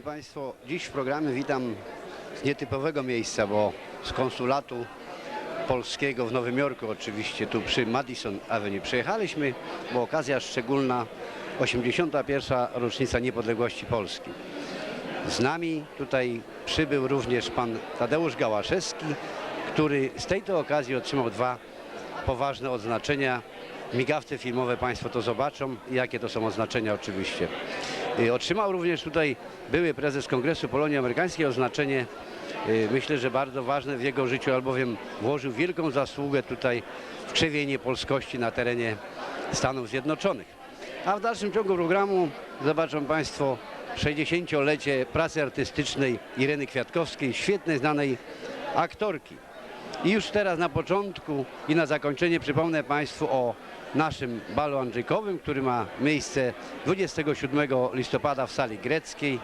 Szanowni Państwo, dziś w programie witam z nietypowego miejsca, bo z konsulatu polskiego w Nowym Jorku oczywiście, tu przy Madison Avenue. Przyjechaliśmy, bo okazja szczególna, 81. rocznica niepodległości Polski. Z nami tutaj przybył również pan Tadeusz Gałaszewski, który z tej to okazji otrzymał dwa poważne odznaczenia. Migawce filmowe Państwo to zobaczą, jakie to są odznaczenia oczywiście. Y, Otrzymał również tutaj były prezes Kongresu Polonii Amerykańskiej oznaczenie, y, myślę, że bardzo ważne w jego życiu, albowiem włożył wielką zasługę tutaj w krzewienie polskości na terenie Stanów Zjednoczonych. A w dalszym ciągu programu zobaczą Państwo 60-lecie pracy artystycznej Ireny Kwiatkowskiej, świetnej, znanej aktorki. I już teraz na początku i na zakończenie przypomnę Państwu o naszym balu Andrzejkowym, który ma miejsce 27 listopada w sali greckiej.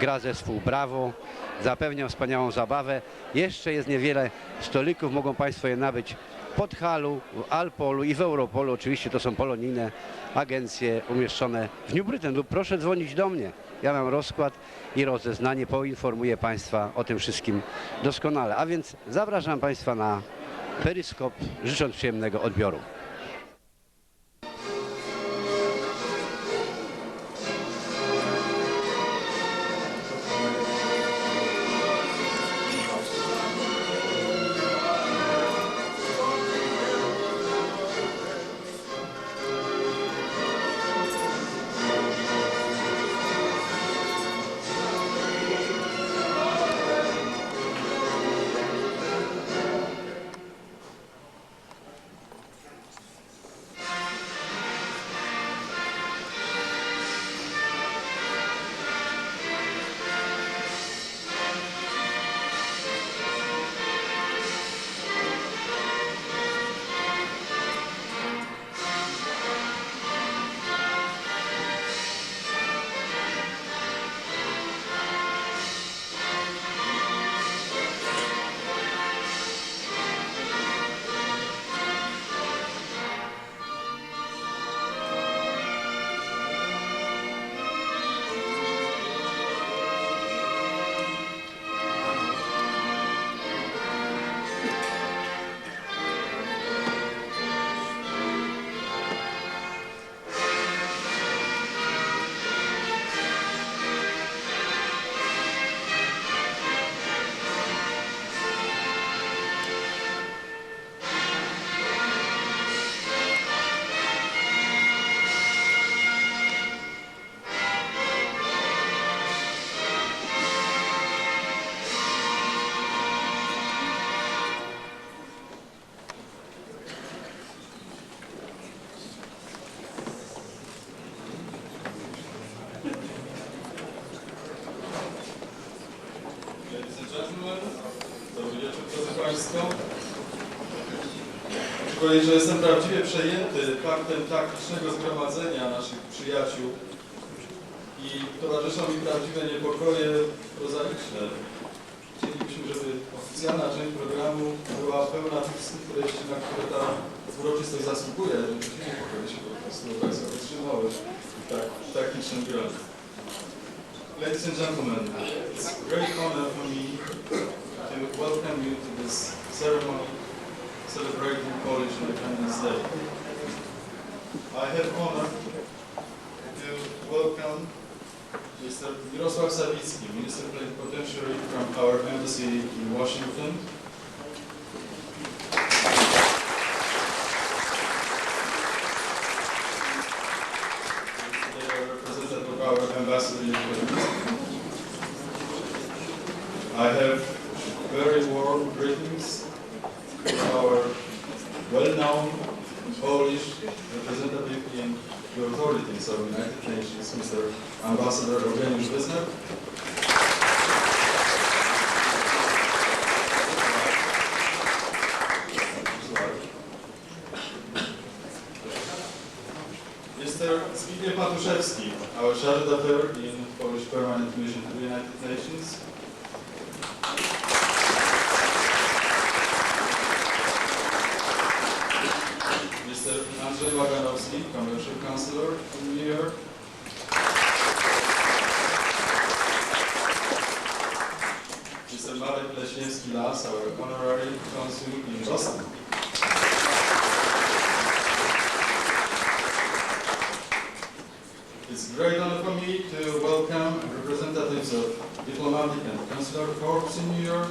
Gra zespół Brawo, zapewniam wspaniałą zabawę. Jeszcze jest niewiele stolików, mogą Państwo je nabyć w Podhalu, w Alpolu i w Europolu. Oczywiście to są polonijne agencje umieszczone w New Britain lub proszę dzwonić do mnie. Ja mam rozkład i rozeznanie, poinformuję Państwa o tym wszystkim doskonale. A więc zapraszam Państwa na peryskop, życząc przyjemnego odbioru. Aczkolwiek, że jestem prawdziwie przejęty faktem tak licznego zgromadzenia naszych przyjaciół i towarzyszą mi prawdziwe niepokoje prozaiczne. Chcielibyśmy, żeby oficjalna część programu była pełna tych treści, na które ta uroczystość zasługuje, żeby ci niepokoje się po prostu Państwa wytrzymały tak, w tak licznym gronie. Ladies and gentlemen, it's a great honor for me to welcome you to this ceremony celebrating Polish Independence Day. I have honor to welcome Mr. Mirosław Sawicki, Minister Plenipotentiary from our embassy in Washington. Representative of our ambassador I have very warm greetings our well-known Polish representative in the authorities of the United Nations, Mr. Ambassador Eugeniusz Wisner. Mr. Zbigniew Matuszewski, our charge d'affaires in Polish Permanent Mission to the United Nations. Mr. Andrzej Łaganowski, Commercial Counselor in New York. Leśniewski Las, our honorary consul in Boston. It's a great honor for me to welcome representatives of diplomatic and consular corps in New York.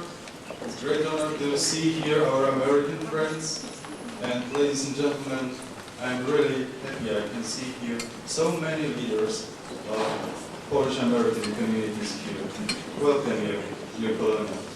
It's a great honor to see here our American friends. And ladies and gentlemen, I'm really happy I can see here so many leaders of Polish American communities here. Welcome you, dear colonel.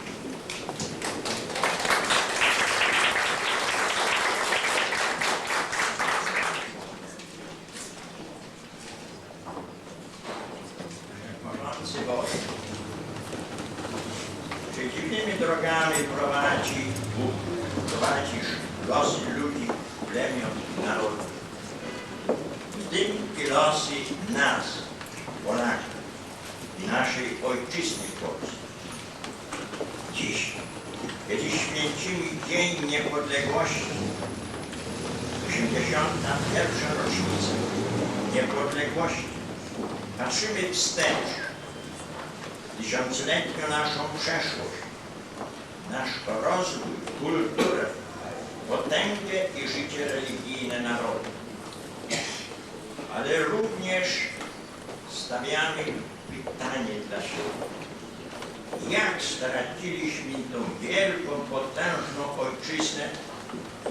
naszą przeszłość, nasz rozwój, kulturę, potęgę i życie religijne narodu. Ale również stawiamy pytanie dla siebie. Jak straciliśmy tą wielką, potężną ojczyznę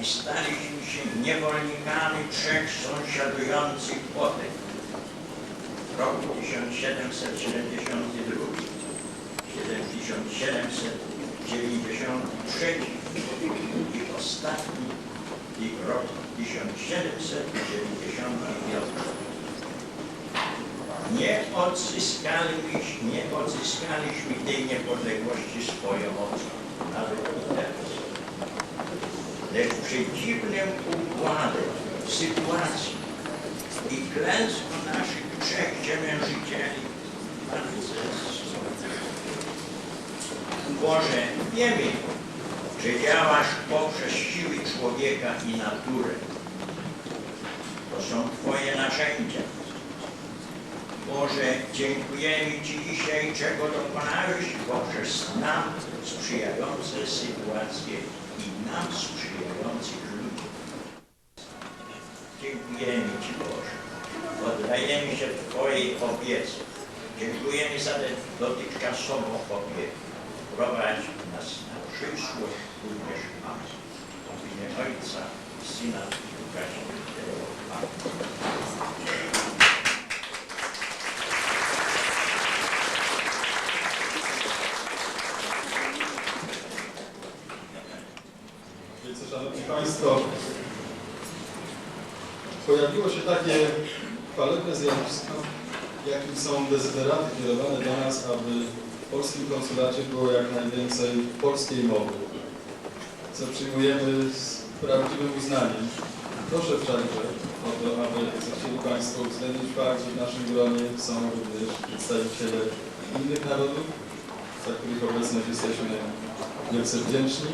i staliśmy się niewolnikami trzech sąsiadujących potęg w roku 1772, 1793 i ostatni i rok 1795. Nie odzyskaliśmy, nie odzyskaliśmy tej niepodległości swoją mocą, nawet i teraz. Lecz w przeciwnym układzie, sytuacji i klęską naszych trzech ziemiężycieli, Boże, wiemy, że działasz poprzez siły człowieka i naturę. To są Twoje narzędzia. Boże, dziękujemy Ci dzisiaj, czego dokonałeś poprzez nam sprzyjające sytuacje i nam sprzyjających ludzi. Dziękujemy Ci, Boże. Oddajemy się Twojej opiece. Dziękujemy za tę dotychczasową opiekę. Prowadź nas na przyszłość również Amen. W imię Ojca, Syna i Ducha Świętego. Amen. Szanowni Państwo, pojawiło się takie chwalebne zjawisko, jakim są dezyderaty kierowane do nas, aby w polskim konsulacie było jak najwięcej polskiej mowy, co przyjmujemy z prawdziwym uznaniem. Proszę wszakże o to, aby zechcieli Państwo uwzględnić fakt, że w naszym gronie są również przedstawiciele innych narodów, za których obecność jesteśmy wielce wdzięczni.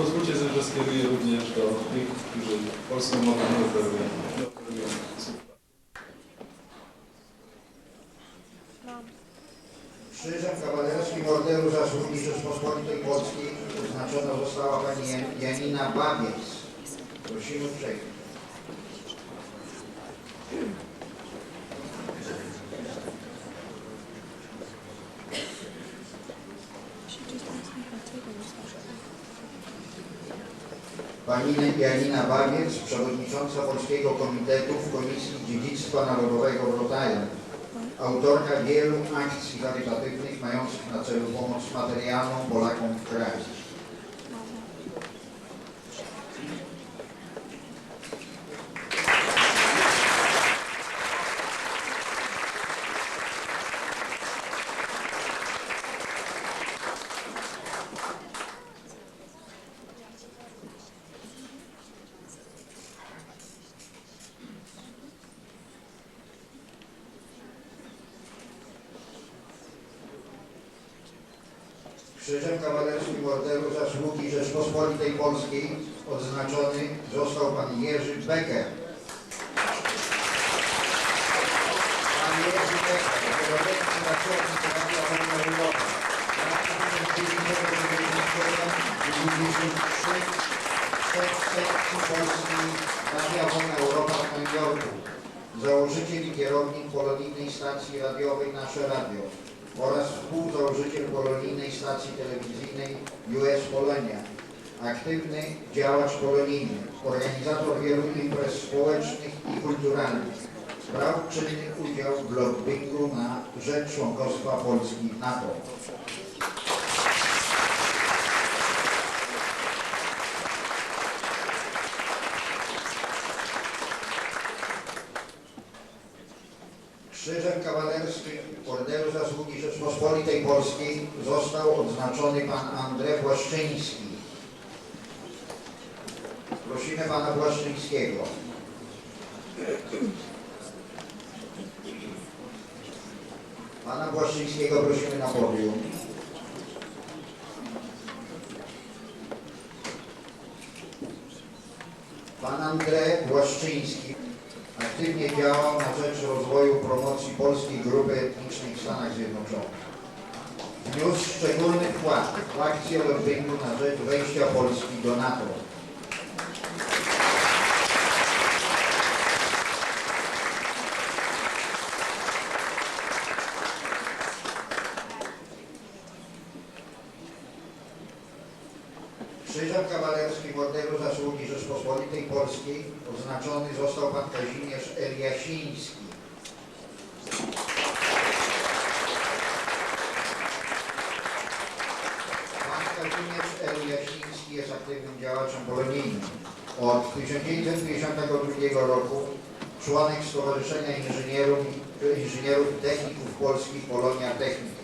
Pozwólcie, że skieruję również do tych, którzy polską mowę nie operują. Krzyżem Kawalerskim Orderu Zasługi Rzeczpospolitej Polskiej uznaczona została pani Jan- Janina Babiec. Prosimy uprzejmie. Pani Janina Babiec, przewodnicząca Polskiego Komitetu w Komisji Dziedzictwa Narodowego w Island autorka wielu akcji charytatywnych mających na celu pomoc materialną Polakom w kraju. Rzeczpospolitej Polskiej odznaczony został pan Jerzy Becker. Pan Jerzy Becker, wieloletni pracownik Radia Wolna Europa. Lat 1993 szef sekcji polskiej Radia Wolna Europa w Nowym Jorku. Założyciel i kierownik polonijnej stacji radiowej Nasze Radio oraz współzałożyciel polonijnej stacji telewizyjnej US Polonia. Aktywny działacz polonijny, organizator wielu imprez społecznych i kulturalnych. Brał czynny udział w lobbingu na rzecz członkostwa Polski w NATO. Krzyżem Kawalerskim Orderu Zasługi Rzeczpospolitej Polskiej został odznaczony pan Andrzej Błaszczyński. Prosimy pana Błaszczyńskiego. Pana Błaszczyńskiego prosimy na podium. Pan Andrzej Błaszczyński aktywnie działał na rzecz rozwoju promocji polskiej grupy etnicznej w Stanach Zjednoczonych. Wniósł szczególny wkład w akcję lobbingu na rzecz wejścia Polski do NATO. Krzyżem Kawalerskim Orderu Zasługi Rzeczpospolitej Polskiej odznaczony został pan Kazimierz Eliasiński. Pan Kazimierz Eliasiński jest aktywnym działaczem polonijnym. Od 1952 roku członek Stowarzyszenia Inżynierów, Inżynierów Techników Polskich Polonia Technika.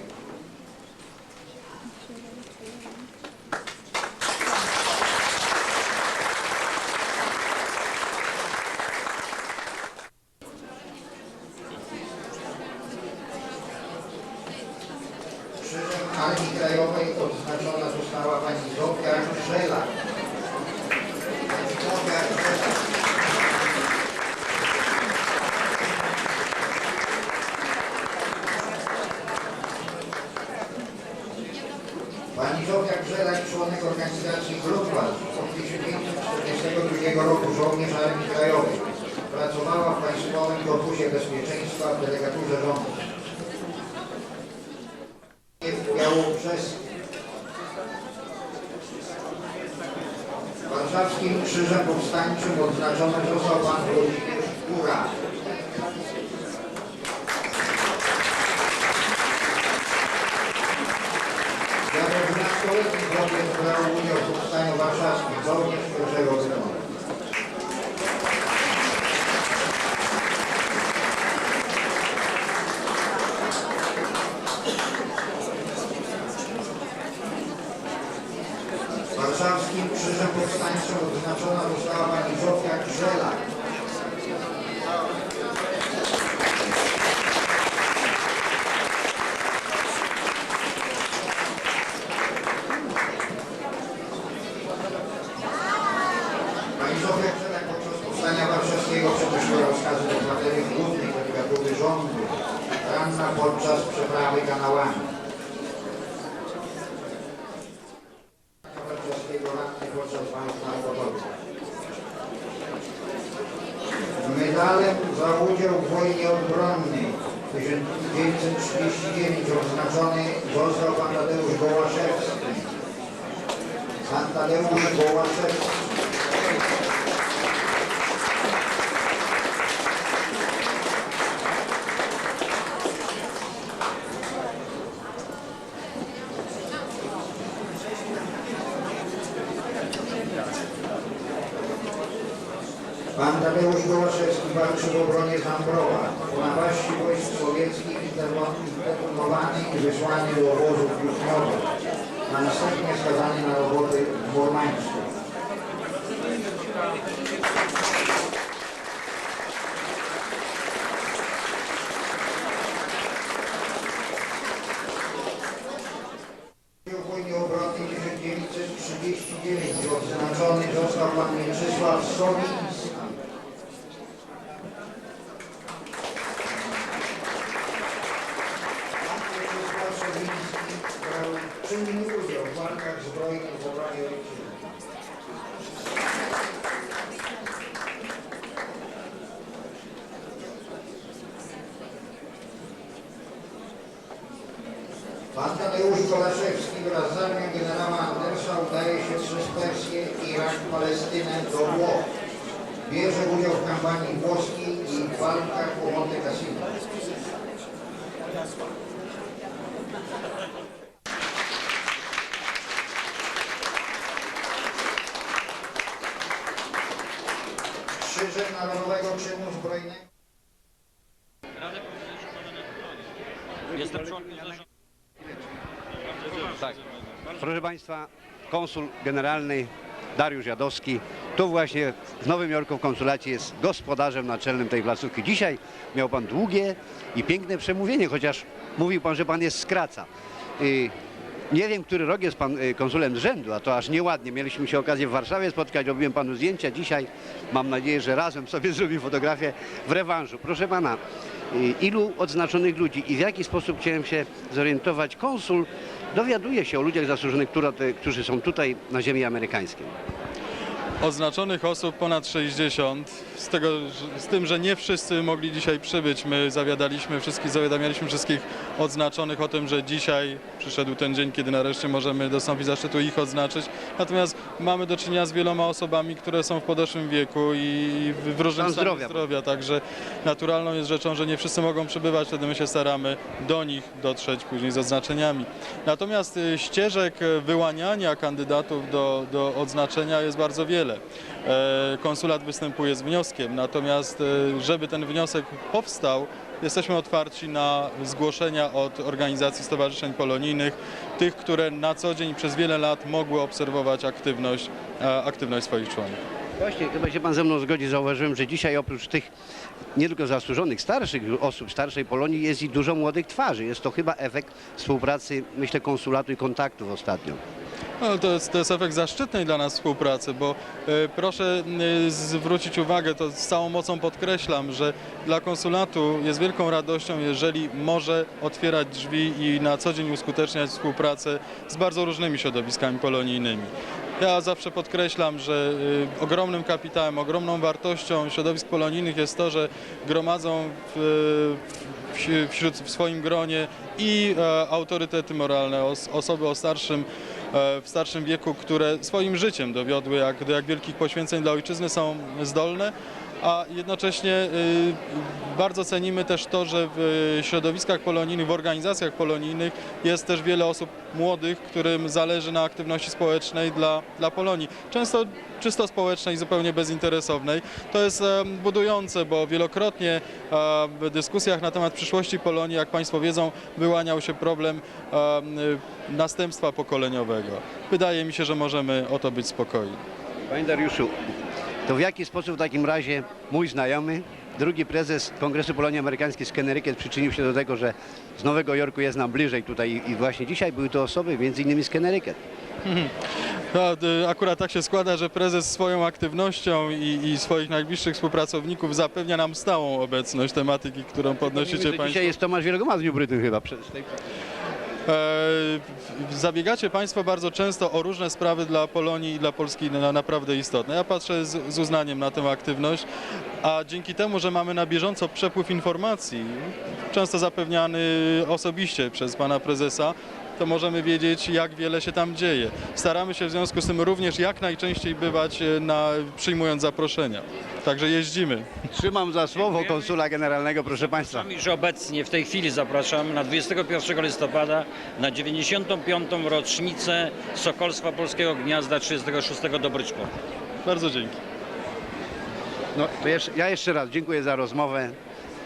Krzyżem Powstańczym Medalem za udział w wojnie obronnej 1939 odznaczony został pan Tadeusz Gołaszewski. Pan Tadeusz Gołaszewski. Pan Tadeusz Gołaszewski walczył w obronie Zambrowa. Po napaści wojsk sowieckich internowany i wysłany do obozów juchniowych, a następnie skazany na roboty w Murmańsku. W wojnie Sowiński. Pan Mieczysław Sowiński brał czynny udział w walkach zbrojnych w obronie ojczyzny. Pan Tadeusz Kolaszewski wraz z armią generała Andersa udaje się przez Persję, Irak, Palestynę do Włoch. Bierze udział w kampanii włoskiej i w walkach o Monte Cassino. Krzyżem Narodowego Czynu Zbrojnego. Jestem członkiem zarządu. Tak. Proszę Państwa, konsul generalny Dariusz Jadowski tu właśnie w Nowym Jorku w konsulacie jest gospodarzem naczelnym tej placówki. Dzisiaj miał Pan długie i piękne przemówienie, chociaż mówił Pan, że Pan jest z Kraca. Y, Nie wiem, który rok jest Pan y, konsulem z rzędu, a to aż nieładnie. Mieliśmy się okazję w Warszawie spotkać, robiłem Panu zdjęcia. Dzisiaj mam nadzieję, że razem sobie zrobimy fotografię w rewanżu. Proszę Pana, y, ilu odznaczonych ludzi i w jaki sposób chciałem się zorientować. Konsul dowiaduje się o ludziach zasłużonych, którzy są tutaj na ziemi amerykańskiej. Oznaczonych osób ponad 60, z, tego, z tym, że nie wszyscy mogli dzisiaj przybyć. My zawiadaliśmy wszystkich, zawiadamialiśmy wszystkich odznaczonych o tym, że dzisiaj przyszedł ten dzień, kiedy nareszcie możemy dostąpić zaszczytu ich odznaczyć. Natomiast mamy do czynienia z wieloma osobami, które są w podeszłym wieku i w różnym zdrowia. zdrowia, także naturalną jest rzeczą, że nie wszyscy mogą przybywać, wtedy my się staramy do nich dotrzeć później z odznaczeniami. Natomiast y, ścieżek y, wyłaniania kandydatów do, do odznaczenia jest bardzo wiele. E, Konsulat występuje z wnioskiem, natomiast y, żeby ten wniosek powstał, jesteśmy otwarci na zgłoszenia od organizacji stowarzyszeń polonijnych, tych, które na co dzień przez wiele lat mogły obserwować aktywność, e, aktywność swoich członków. Właśnie, chyba się Pan ze mną zgodzi, zauważyłem, że dzisiaj oprócz tych nie tylko zasłużonych, starszych osób, starszej Polonii jest i dużo młodych twarzy. Jest to chyba efekt współpracy, myślę, konsulatu i kontaktów ostatnio. No, to, jest, to jest efekt zaszczytnej dla nas współpracy, bo e, proszę e, zwrócić uwagę, to z całą mocą podkreślam, że dla konsulatu jest wielką radością, jeżeli może otwierać drzwi i na co dzień uskuteczniać współpracę z bardzo różnymi środowiskami polonijnymi. Ja zawsze podkreślam, że y, ogromnym kapitałem, ogromną wartością środowisk polonijnych jest to, że gromadzą w, w, w swoim gronie i e, autorytety moralne, os, osoby o starszym, e, w starszym wieku, które swoim życiem dowiodły, jak, jak wielkich poświęceń dla ojczyzny są zdolne, a jednocześnie y, bardzo cenimy też to, że w środowiskach polonijnych, w organizacjach polonijnych jest też wiele osób młodych, którym zależy na aktywności społecznej dla, dla Polonii. Często czysto społecznej, zupełnie bezinteresownej. To jest budujące, bo wielokrotnie w dyskusjach na temat przyszłości Polonii, jak Państwo wiedzą, wyłaniał się problem em, następstwa pokoleniowego. Wydaje mi się, że możemy o to być spokojni. Panie Dariuszu, to w jaki sposób w takim razie mój znajomy, drugi prezes Kongresu Polonii Amerykańskiej z Connecticut przyczynił się do tego, że z Nowego Jorku jest nam bliżej tutaj i właśnie dzisiaj były to osoby między innymi z Connecticut. No, akurat tak się składa, że prezes swoją aktywnością i, i swoich najbliższych współpracowników zapewnia nam stałą obecność tematyki, którą podnosicie Państwo. Dzisiaj jest Tomasz Wielogoma z New Britain chyba. Przez tej... E, Zabiegacie Państwo bardzo często o różne sprawy dla Polonii i dla Polski na, naprawdę istotne. Ja patrzę z, z uznaniem na tę aktywność, a dzięki temu, że mamy na bieżąco przepływ informacji, często zapewniany osobiście przez Pana Prezesa, to możemy wiedzieć, jak wiele się tam dzieje. Staramy się w związku z tym również jak najczęściej bywać e, na, przyjmując zaproszenia. Także jeździmy. Trzymam za słowo konsula generalnego, proszę Państwa. Iż obecnie w tej chwili zapraszam na 21 listopada na 95. rocznicę Sokolstwa Polskiego Gniazda 36 do Bryczko. Bardzo dzięki. No, to jeszcze, ja jeszcze raz dziękuję za rozmowę,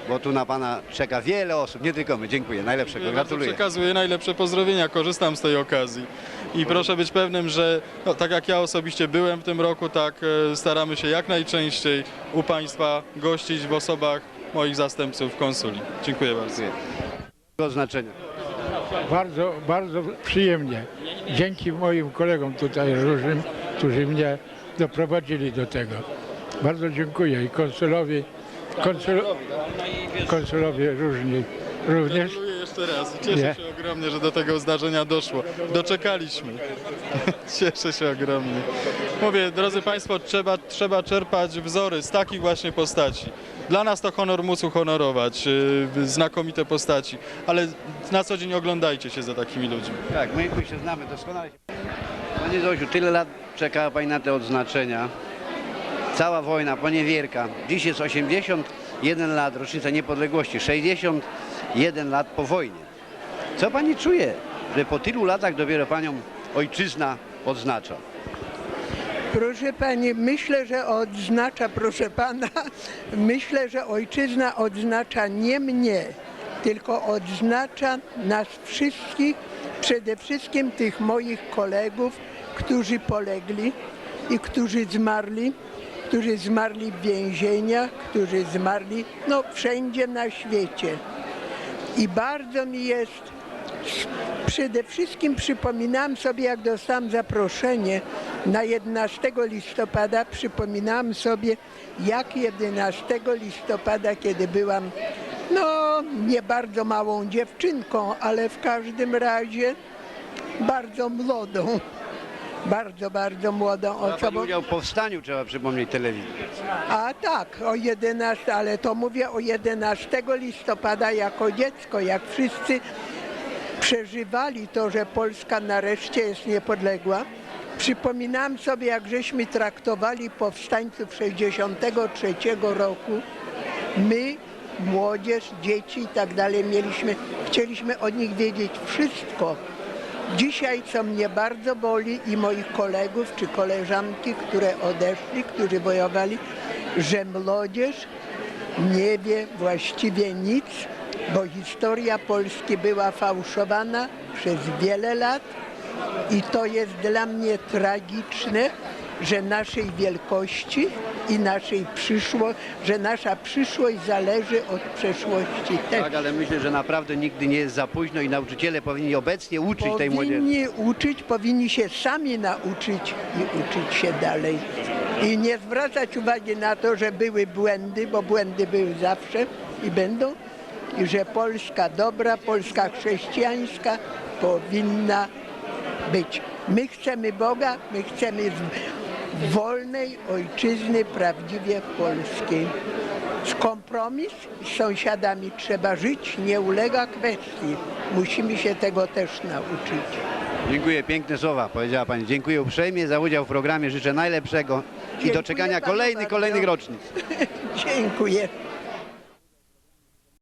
bo tu na Pana czeka wiele osób, nie tylko my. Dziękuję, najlepszego, Bardzo gratuluję. Przekazuję najlepsze pozdrowienia, korzystam z tej okazji. I proszę być pewnym, że no, tak jak ja osobiście byłem w tym roku, tak e, staramy się jak najczęściej u Państwa gościć w osobach moich zastępców konsuli. Dziękuję bardzo. Do znaczenia. Bardzo, bardzo przyjemnie. Dzięki moim kolegom tutaj różnym, którzy mnie doprowadzili do tego. Bardzo dziękuję i konsulowi, konsul, No i wiesz, konsulowi różni również. Gratuluję jeszcze raz. Cieszę Nie. się ogromnie, że do tego zdarzenia doszło. Doczekaliśmy. Cieszę się ogromnie. Mówię, drodzy Państwo, trzeba, trzeba czerpać wzory z takich właśnie postaci. Dla nas to honor móc uhonorować, yy, znakomite postaci, ale na co dzień oglądajcie się za takimi ludźmi. Tak, my, my się znamy doskonale. Panie Zosiu, tyle lat czekała Pani na te odznaczenia. Cała wojna, poniewierka. Dziś jest 81 lat, rocznica niepodległości, 61 lat po wojnie. Co Pani czuje, że po tylu latach dopiero Panią ojczyzna odznacza? Proszę Pani, myślę, że odznacza, proszę Pana, myślę, że ojczyzna odznacza nie mnie, tylko odznacza nas wszystkich, przede wszystkim tych moich kolegów, którzy polegli i którzy zmarli, którzy zmarli w więzieniach, którzy zmarli no, wszędzie na świecie. I bardzo mi jest Przede wszystkim przypominam sobie, jak dostałam zaproszenie na 11 listopada, przypominam sobie, jak 11 listopada, kiedy byłam, no, nie bardzo małą dziewczynką, ale w każdym razie bardzo młodą, bardzo, bardzo młodą Brała Pani osobą. udział w powstaniu, trzeba przypomnieć telewizji. A tak, o 11, ale to mówię o 11 listopada jako dziecko, jak wszyscy przeżywali to, że Polska nareszcie jest niepodległa. Przypominam sobie, jak żeśmy traktowali powstańców 63 roku. My, młodzież, dzieci i tak dalej, mieliśmy, chcieliśmy od nich wiedzieć wszystko. Dzisiaj, co mnie bardzo boli i moich kolegów czy koleżanki, które odeszli, którzy wojowali, że młodzież nie wie właściwie nic, bo historia Polski była fałszowana przez wiele lat i to jest dla mnie tragiczne, że naszej wielkości i naszej przyszłości, że nasza przyszłość zależy od przeszłości też. Tak, ale myślę, że naprawdę nigdy nie jest za późno i nauczyciele powinni obecnie uczyć tej młodzieży. Powinni uczyć, powinni się sami nauczyć i uczyć się dalej. I nie zwracać uwagi na to, że były błędy, bo błędy były zawsze i będą. I że Polska dobra, Polska chrześcijańska powinna być. My chcemy Boga, my chcemy wolnej ojczyzny prawdziwie polskiej. Z kompromis z sąsiadami trzeba żyć, nie ulega kwestii. Musimy się tego też nauczyć. Dziękuję, piękne słowa powiedziała Pani. Dziękuję uprzejmie za udział w programie. Życzę najlepszego i Dziękuję doczekania panu kolejnych, bardzo. kolejnych rocznic. Dziękuję.